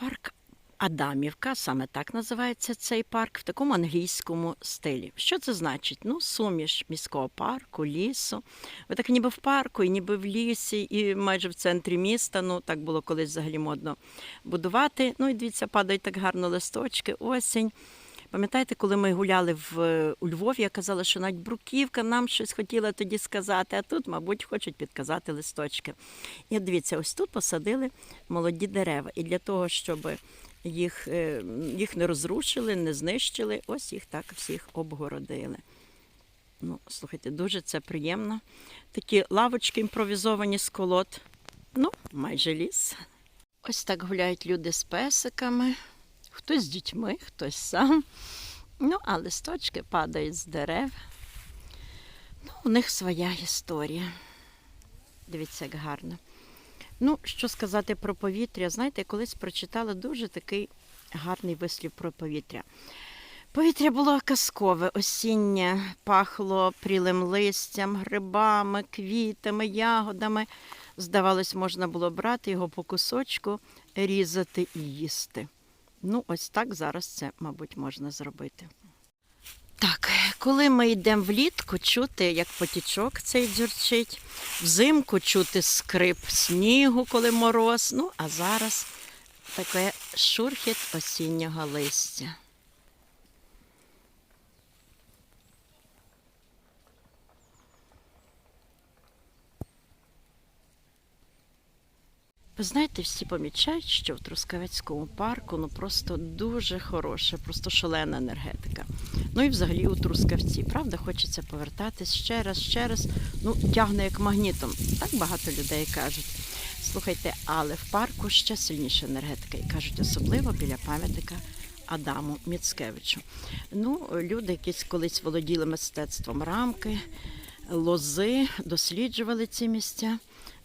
Парк Адамівка, саме так називається цей парк, в такому англійському стилі. Що це значить? Ну, суміш міського парку, лісу. Ви так ніби в парку, і ніби в лісі, і майже в центрі міста. Ну, так було колись взагалі модно будувати. Ну і дивіться, падають так гарно листочки, осінь. Пам'ятаєте, коли ми гуляли в, у Львові, я казала, що навіть бруківка нам щось хотіла тоді сказати, а тут, мабуть, хочуть підказати листочки. І дивіться, ось тут посадили молоді дерева. І для того, щоб їх, е, їх не розрушили, не знищили, ось їх так всіх обгородили. Ну, слухайте, дуже це приємно. Такі лавочки імпровізовані з колод. Ну, майже ліс. Ось так гуляють люди з песиками. Хтось з дітьми, хтось сам. Ну, а листочки падають з дерев. Ну, у них своя історія. Дивіться, як гарно. Ну, що сказати про повітря? Знаєте, я колись прочитала дуже такий гарний вислів про повітря. Повітря було казкове, осіннє, пахло прілим листям, грибами, квітами, ягодами. Здавалось, можна було брати його по кусочку, різати і їсти. Ну, ось так зараз це, мабуть, можна зробити. Так, коли ми йдемо влітку, чути, як потічок цей дзюрчить, взимку чути скрип снігу, коли мороз. Ну, а зараз таке шурхіт осіннього листя. Ви знаєте, всі помічають, що в Трускавецькому парку ну просто дуже хороша, просто шалена енергетика. Ну і взагалі у Трускавці, правда, хочеться повертатись ще раз, ще раз. Ну, тягне як магнітом. Так багато людей кажуть. Слухайте, але в парку ще сильніша енергетика, і кажуть, особливо біля пам'ятника Адаму Міцкевичу. Ну, люди, якісь колись володіли мистецтвом рамки, лози, досліджували ці місця.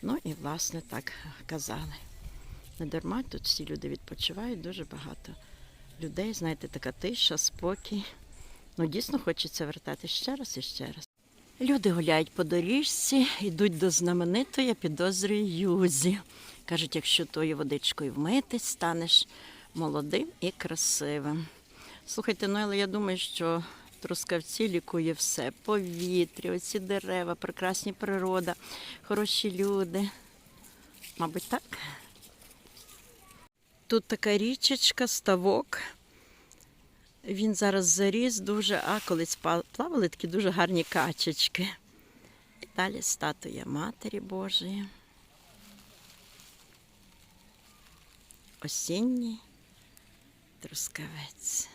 Ну і власне так казали. Не дарма тут всі люди відпочивають, дуже багато людей. Знаєте, така тиша, спокій. Ну, дійсно хочеться вертати ще раз і ще раз. Люди гуляють по доріжці, йдуть до знаменитої, я юзі. Кажуть, якщо тою водичкою вмитись, станеш молодим і красивим. Слухайте, ну але я думаю, що Трускавці лікує все. Повітря, оці дерева, прекрасні природа, хороші люди. Мабуть, так. Тут така річечка, ставок. Він зараз заріс дуже, а колись плавали такі дуже гарні качечки. І далі статуя Матері Божої. Осінній трускавець.